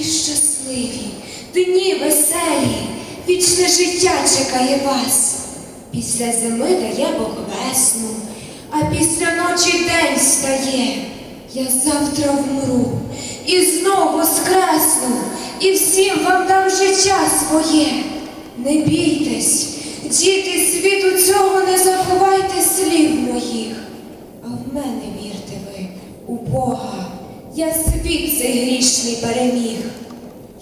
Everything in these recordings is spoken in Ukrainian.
Дні щасливі, дні веселі, вічне життя чекає вас. Після зими дає Бог весну, а після ночі день стає. Я завтра вмру і знову воскресну, і всім вам дам життя своє. Не бійтесь, діти світу цього не забувайте слів моїх. А в мене вірте ви, у Бога, я світ цей грішний переміг.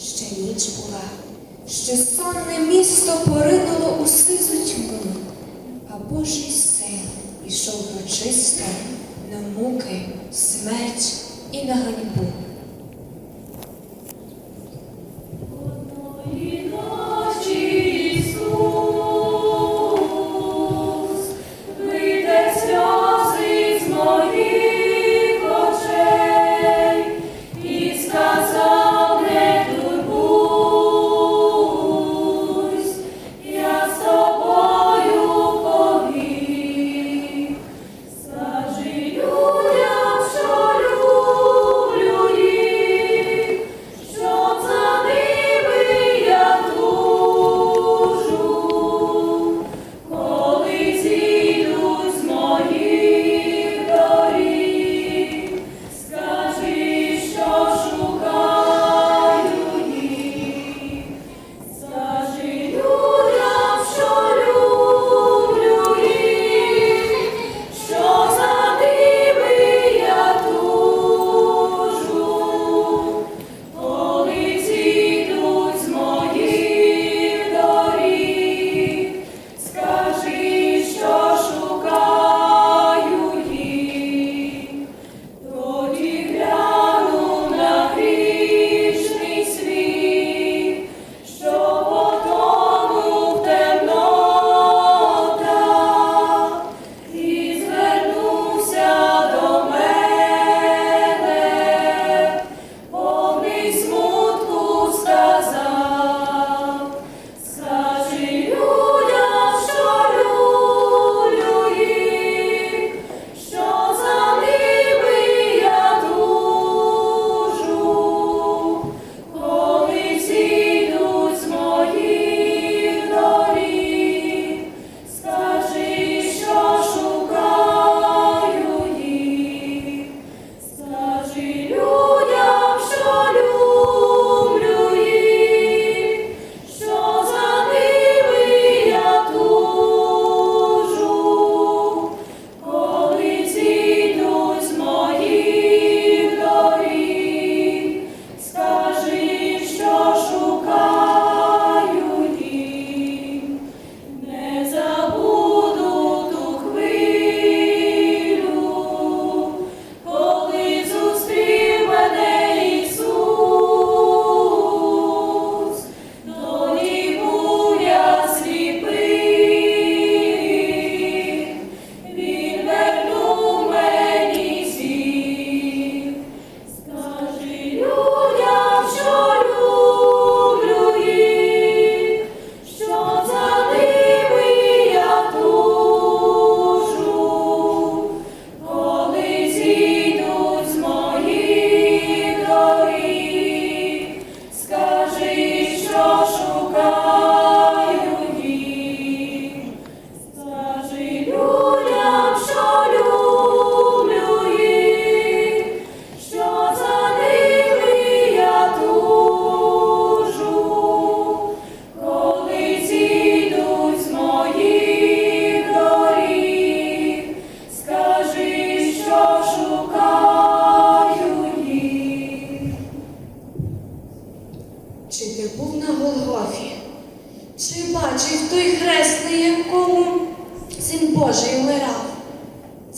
Ще ніч була, ще сонне місто поринуло у сизу тьму, а Божий син ішов прочисто на муки, смерть і на ганьбу.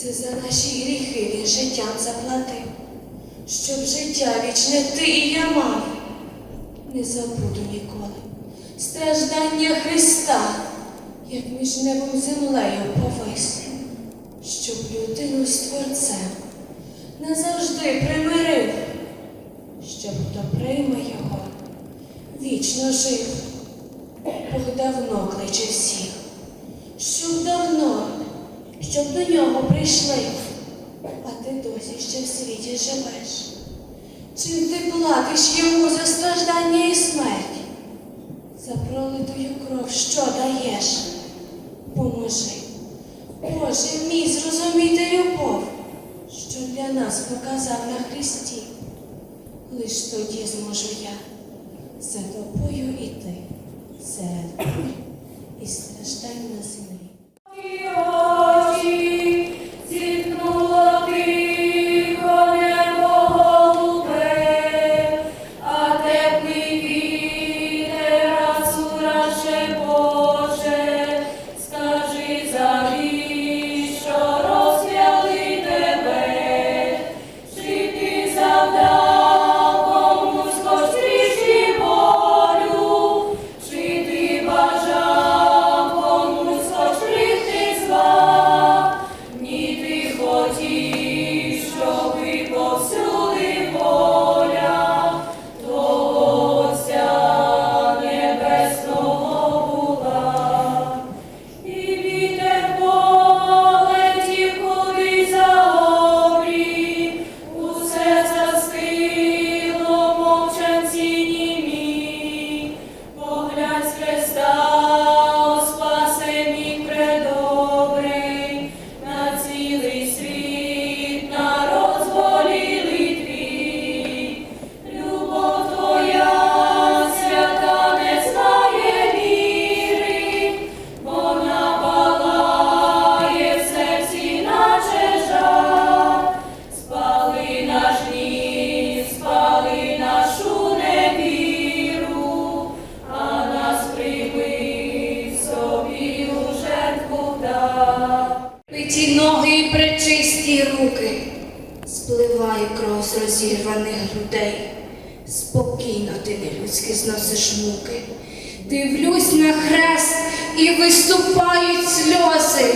Це за наші гріхи він життям заплатив, щоб життя вічне ти і я мав. Не забуду ніколи страждання Христа, як між небом землею повис, щоб людину з Творцем назавжди примирив, щоб хто прийме його, вічно жив. Бог давно кличе всіх, щоб давно, щоб до нього прийшли, а ти досі ще в світі живеш. Чим ти платиш йому за страждання і смерть? За пролитою кров, що даєш? Поможи. Боже мій зрозуміти любов, що для нас показав на Христі. Лиш тоді зможу я за тобою іти серед і страждань на землі. Руки, спливає кров з розірваних грудей. Спокійно ти нелюдськи зносиш муки. Дивлюсь на хрест і виступають сльози.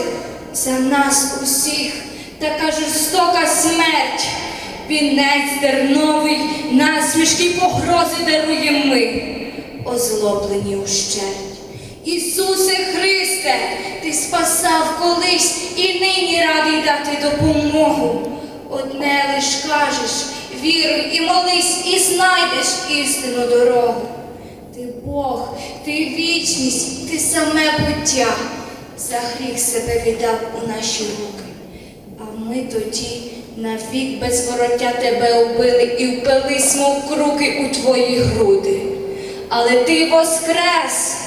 За нас усіх така жорстока смерть. Вінець терновий, насмішки погрози даруємо ми, озлоблені ущерть. Ісусе Христе, Ти спасав колись і нині радий дати допомогу. Одне лиш кажеш, віруй і молись, і знайдеш істинну дорогу. Ти Бог, ти вічність, ти саме буття, за гріх себе віддав у наші руки. А ми тоді навік без вороття тебе убили і впились, мов круки у твої груди. Але ти воскрес!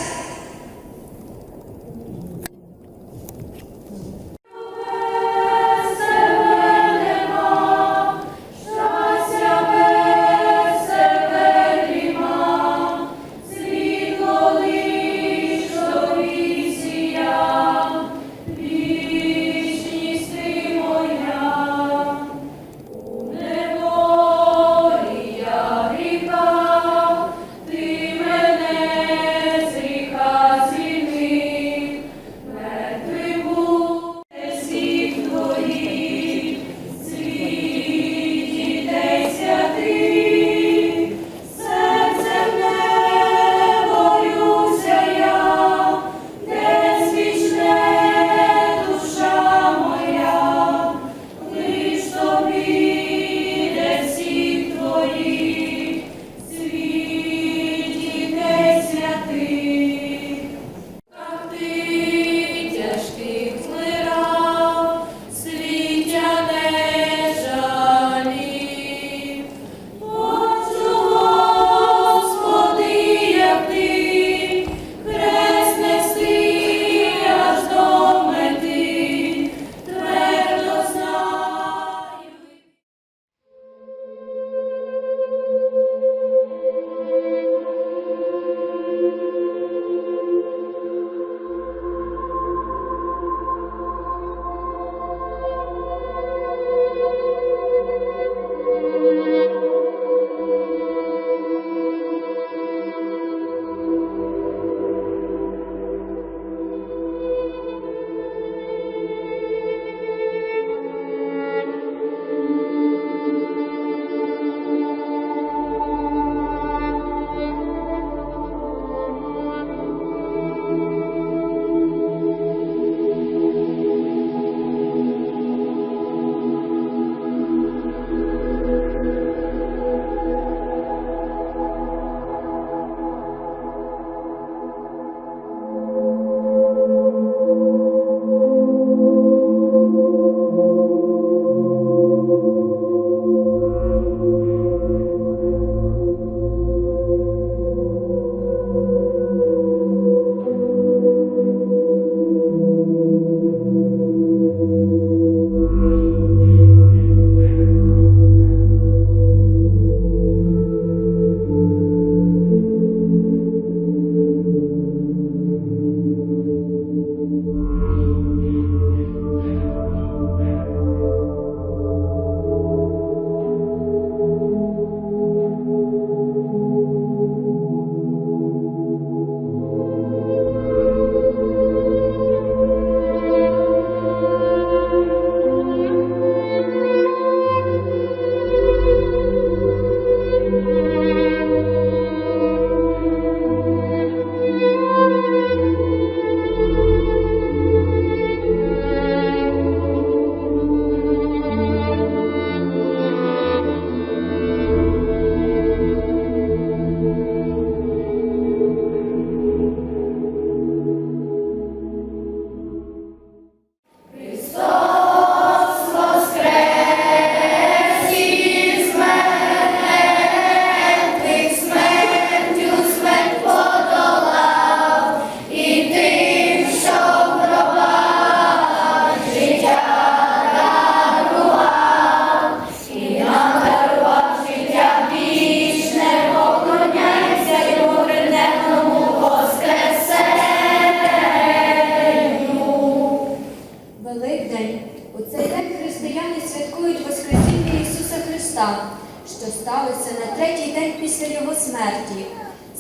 Третій день після його смерті.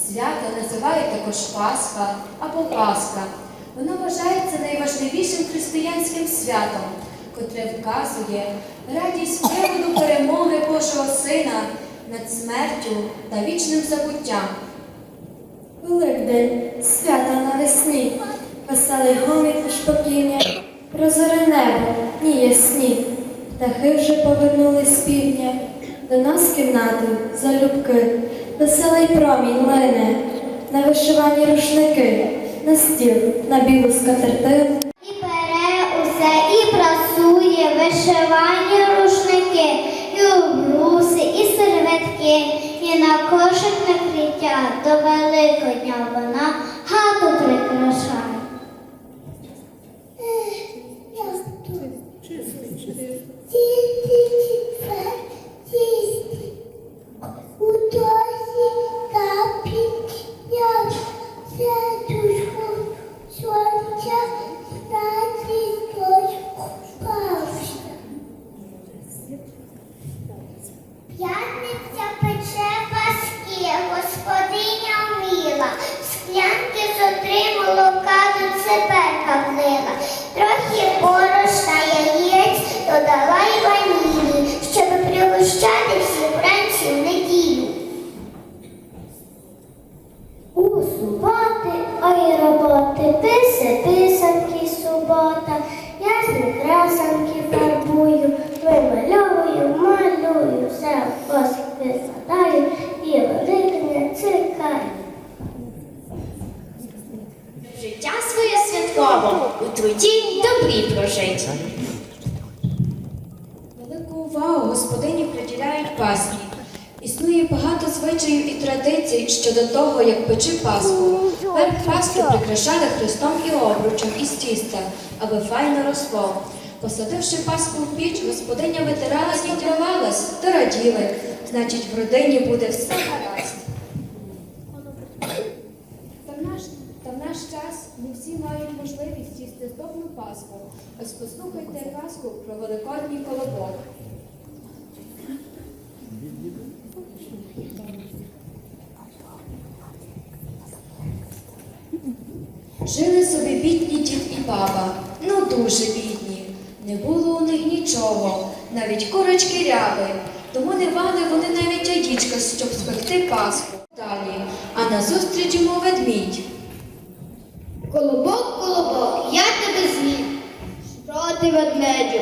Свято називають також Пасха або Пасха. Воно вважається найважливішим християнським святом, котре вказує радість приводу перемоги Божого Сина над смертю та вічним забуттям. Великдень, свята навесні, веселий гомін і шпокіння, прозоре небо, ніє сніг, птахи вже повернулись з півдня, до нас в кімнату залюбки, веселий промінь лине, на вишивані рушники, на стіл, на білу скатертину. І бере усе, і прасує, вишивані рушники, і обруси, і серветки, і на кошик накриття до Великодня вона три молока до циберка влила, трохи борошна яєць додала й ванілі, щоб пригощати всіх вранці в неділю. У суботи, ой роботи, писи, писанки, субота, ясні красанки фарбую, вимальовую, малюю, все в косик висадаю і великдня чекаю. Життя святково у труді добрі прожить. Велику увагу господині приділяють Пасхі. Існує багато звичаїв і традицій щодо того, як печи Пасху. Перед Пасхи прикрашали хрестом і обручем із тіста, аби файно росло. Посадивши Пасху в піч, господиня витиралась і тривалась, то раділи. Значить, в родині буде все гаразд. Та в наш, та в наш час не всі мають можливість їсти здобну Пасху. Ось послухайте казку про великодній колобок. Жили собі бідні дід і баба, ну дуже бідні. Не було у них нічого, навіть курочки ряби. Тому не мали вони навіть яєчка, щоб спекти Пасху. Далі, а назустріч йому ведмідь. Колобок, я тебе з'їм. Що ти, ведмедю?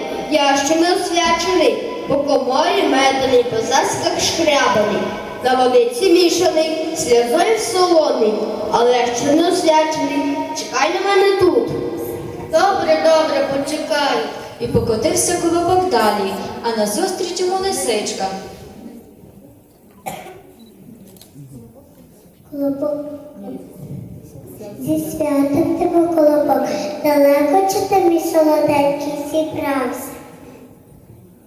Ще не освячений, по коморі меданий, по засках шкрябаний, на водиці мішаний, сльозою солоний, але ще не освячений. Чекай на мене тут. Добре, добре, почекай. І покотився колобок далі, а назустріч йому лисичка. Колобок. Зі святом тебе колобок, далеко чи ти мій солоденький зібрався?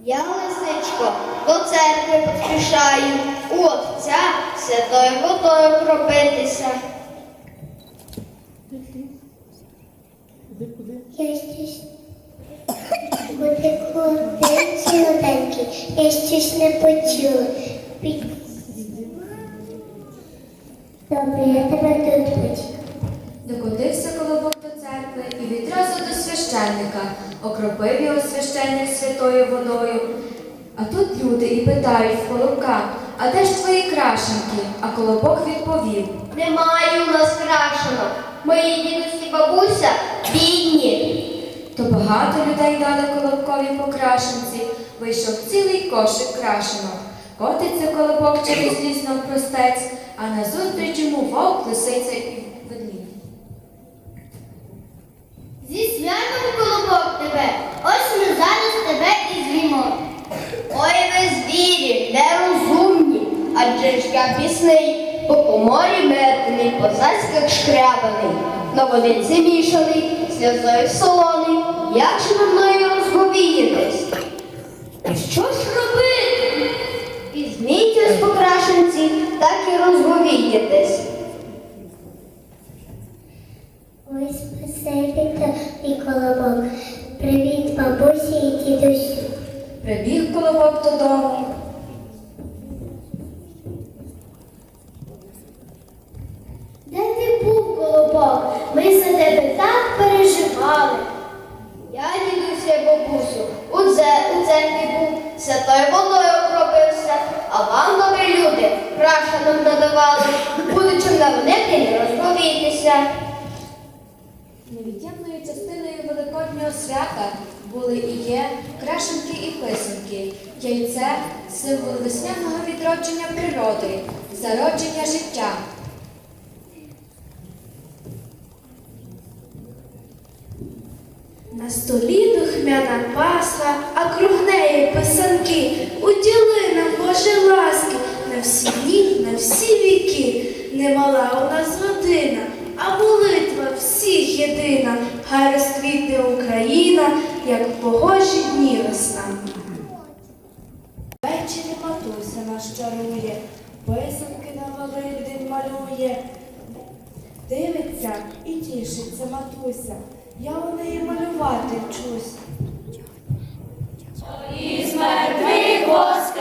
Я, лисичко, до церкви поспішаю, у отця святою водою кропитися. Я щось буде ходити солоденький, я щось не почула. Під- Добре, я тебе тут. Докотився колобок до церкви і відразу до священника, окропив його священник святою водою. А тут люди і питають в колобка, а де ж твої крашенки? А колобок відповів. Немає у нас крашенок. Мої дідусь і бабуся бідні. То багато людей дали колобкові по крашенці, вийшов цілий кошик крашенок. Котиться колобок через ліс навпростець, а назустріч йому вовк, лисиця і ведмідь. Зі святом крокодиль замішаний, сльозою солоний, як же на мною розговіятись? Що ж робити? Візьміть ось покрашенці, так і розговіятись. Ось посипіте і колобок. Привіт, бабусі і дідусі. Прибіг колобок додому. Де ти був колобок? Переживали. Я, дідуся і бабусю, у, церкві був, святою водою окропився, а вам, добрі люди, краще нам надавали, будучи на Великдень розповітися. Невід'ємною частиною великоднього свята були і є крашенки і писанки. Яйце символ весняного відродження природи, зародження життя. На столі духмяна пасха, а круг неї писанки. Уділи нам, Боже ласки, на всі дні, на всі віки. Немала у нас година, а молитва всіх єдина. Хай розквітне Україна, як погожі дні весна. Ввечері матуся нас чарує, писанки на Великдень малює. Дивиться і тішиться матуся. Я у неї малювати вчусь. І смертний Господь.